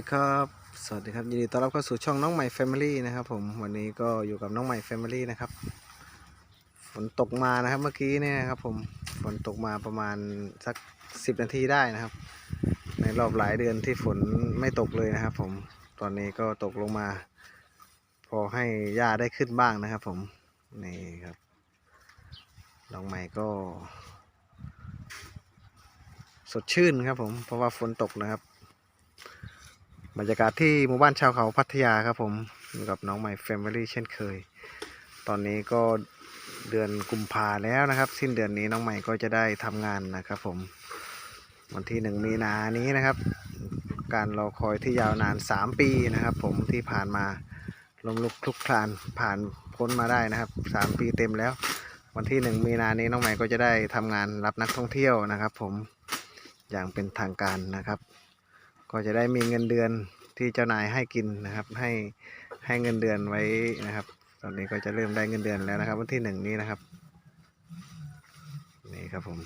สดีครับ สวัสดีครับ ยินดีต้อนรับเข้าสู่ช่องน้องใหม่แฟมิลี่นะครับผม วันนี้ก็อยู่กับน้องใหม่แฟมิลี่นะครับ ฝนตกมานะครับเมื่อกี้เนี่ยนะครับผม ฝนตกมาประมาณสักสิบนาทีได้นะครับ ในรอบหลายเดือนที่ฝนไม่ตกเลยนะครับผม ตอนนี้ก็ตกลงมา พอให้หญ้าได้ขึ้นบ้างนะครับผม นี่ครับ น้องใหม่ก็ สดชื่นครับผม เพราะว่าฝนตกนะครับ บรรยากาศที่หมู่บ้านชาวเขาพัทยาครับผมกับน้องใหม่แฟมิลี่เช่นเคย ตอนนี้ก็เดือนกุมภาแล้วนะครับ สิ้นเดือนนี้น้องใหม่ก็จะได้ทำงานนะครับ ผม วันที่หนึ่งมีนานี้นะครับ การรอคอยที่ยาวนาน 3 ปีนะครับ ผมที่ผ่านมาลมลุกคลุกคลานผ่านพ้นมาได้นะครับ 3 ปีเต็มแล้ว วันที่หนึ่งมีนานี้น้องใหม่ก็จะได้ทำงานรับนักท่องเที่ยวนะครับ ผมอย่างเป็นทางการนะครับ ก็จะได้มีเงินเดือนที่เจ้านายให้กินนะครับ ให้ให้เงินเดือนไว้นะครับ ตอนนี้ก็จะเริ่มได้เงินเดือนแล้วนะครับ วันที่หนึ่งนี้นะครับ นี่ครับผม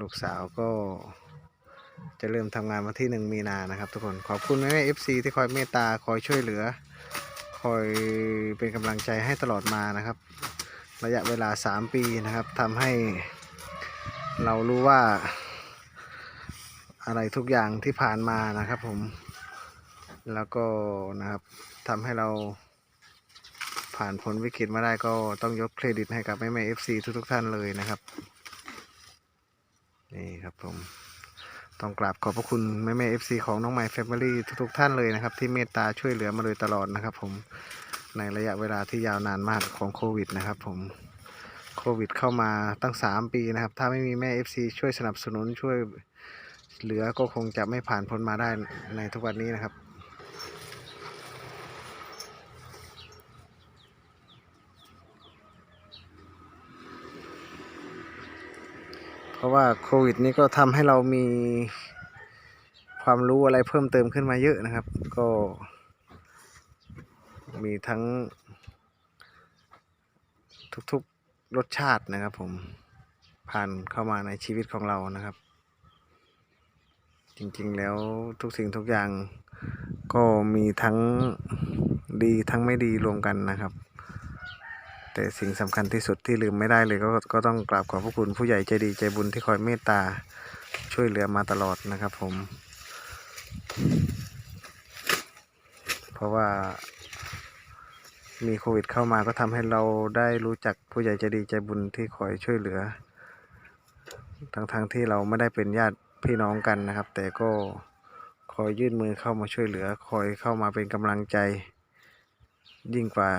ลูกสาวก็จะเริ่มทำงานวันที่หนึ่งมีนานะครับ ทุกคนขอบคุณแม่เอฟซีที่คอยเมตตาคอยช่วยเหลือ คอยเป็นกำลังใจให้ตลอดมานะครับ ระยะเวลา 3 ปีนะครับทำให้เรารู้ว่า อะไรทุกอย่างที่ผ่านมานะครับ ผม แล้วก็นะครับทำให้เราผ่านพ้นวิกฤตมาได้ก็ต้องยกเครดิตให้กับแม่แม่เอฟซีทุกๆท่านเลยนะครับนี่ครับผมต้องกราบขอบพระคุณแม่แม่เอฟซีของน้องใหม่แฟมิลี่ทุกๆท่านเลยนะครับ ที่เมตตาช่วยเหลือมาโดยตลอดนะครับ ผมในระยะเวลาที่ยาวนานมากของโควิดนะครับ ผมโควิดเข้ามาตั้ง 3 ปีนะครับ ถ้าไม่มีแม่ FC ช่วยสนับสนุนช่วย เหลือก็คงจะไม่ผ่านพ้นมาได้ในทุกวันนี้นะครับ เพราะว่าโควิดนี้ก็ทำให้เรามีความรู้อะไรเพิ่มเติมขึ้นมาเยอะนะครับ ก็มีทั้งทุกๆรสชาตินะครับผมผ่านเข้ามาในชีวิตของเรานะครับ จริงๆแล้วทุกสิ่งทุกอย่างก็มีทั้งดีทั้งไม่ดีรวมกันนะครับ แต่สิ่งสำคัญที่สุดที่ลืมไม่ได้เลยก็ก็ต้องกราบขอบพระคุณผู้ใหญ่ใจดีใจบุญที่คอยเมตตาช่วยเหลือมาตลอดนะครับผม เพราะว่ามีโควิดเข้ามาก็ทำให้เราได้รู้จักผู้ใหญ่ใจดีใจบุญที่คอยช่วยเหลือ ทั้งๆทที่เราไม่ได้เป็นญาติ พี่น้องกันนะครับ แต่ก็คอยยื่นมือเข้ามาช่วยเหลือ คอยเข้ามาเป็นกำลังใจ ยิ่งกว่า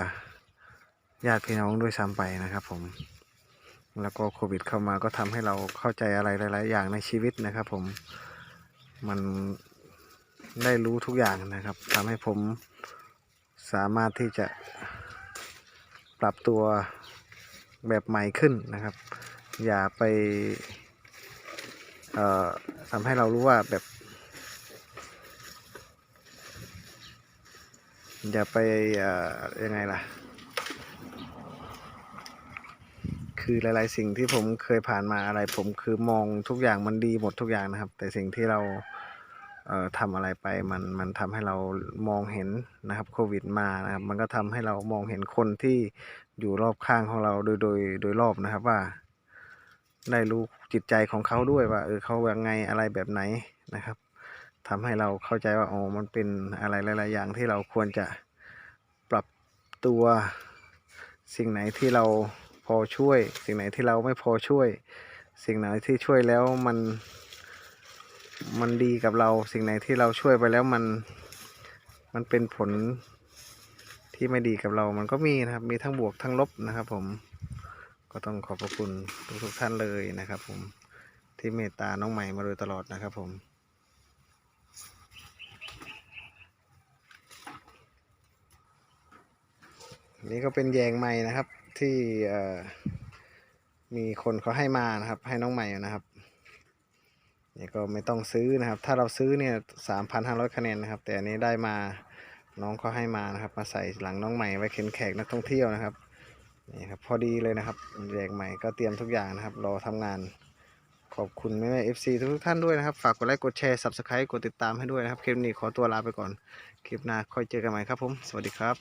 ญาติพี่น้องด้วยซ้ำไปนะครับ ผม แล้วก็โควิดเข้ามาก็ทำให้เราเข้าใจอะไรหลาย ๆ อย่างในชีวิตนะครับ ผมมันได้รู้ทุกอย่างนะครับทำให้ผมสามารถที่จะปรับตัวแบบใหม่ขึ้นนะครับ อย่าไปเอ่อ ทำให้เรารู้ว่าแบบ อย่าไปยังไงล่ะ คือหลาย ๆ สิ่งที่ผมเคยผ่านมาอะไร ผมคือมองทุกอย่างมันดีหมดทุกอย่างนะครับ แต่สิ่งที่เราเอ่อทำอะไรไปมันมันทำให้เรามองเห็นนะครับโควิดมานะครับมันก็ทำให้เรามองเห็นคนที่อยู่รอบข้างของเราโดยโดยโดยรอบนะครับว่า ได้รู้ จิตใจของเขาด้วยว่าเออเขายังไงอะไรแบบไหนนะครับทำให้เราเข้าใจว่าอ๋อมันเป็นอะไรหลาย ๆ อย่างที่เราควรจะปรับตัวสิ่งไหนที่เราพอช่วย สิ่งไหนที่เราไม่พอช่วย สิ่งไหนที่ช่วยแล้วมันมันดีกับเรา สิ่งไหนที่เราช่วยไปแล้วมันมันเป็นผลที่ไม่ดีกับเรา มันก็มีนะครับ มีทั้งบวกทั้งลบนะครับผม ก็ต้องขอบพระคุณทุกทุกๆท่านเลยนะครับ ผมที่เมตตาน้องใหม่มาโดยตลอดนะครับผมนี่ก็เป็นแยงใหม่นะครับที่มีคนเขาให้มานะครับ ให้น้องใหม่นะครับนี่ก็ไม่ต้องซื้อนะครับ ถ้าเราซื้อเนี่ยสามพันห้าร้อยคะแนนนะครับ แต่อันนี้ได้มาน้องเขาให้มานะครับ มาใส่หลังน้องใหม่ไว้เข็นแขกนักท่องเที่ยวนะครับ นี่ครับพอดีเลยนะครับแยกใหม่ก็เตรียมทุกอย่างนะครับ รอทำงาน ขอบคุณแม่เอฟซีทุกท่านด้วยนะครับ ฝากกดไลค์กดแชร์ subscribe กดติดตามให้ด้วยนะครับ คลิปนี้ขอตัวลาไปก่อน คลิปหน้าค่อยเจอกันใหม่ครับผม สวัสดีครับ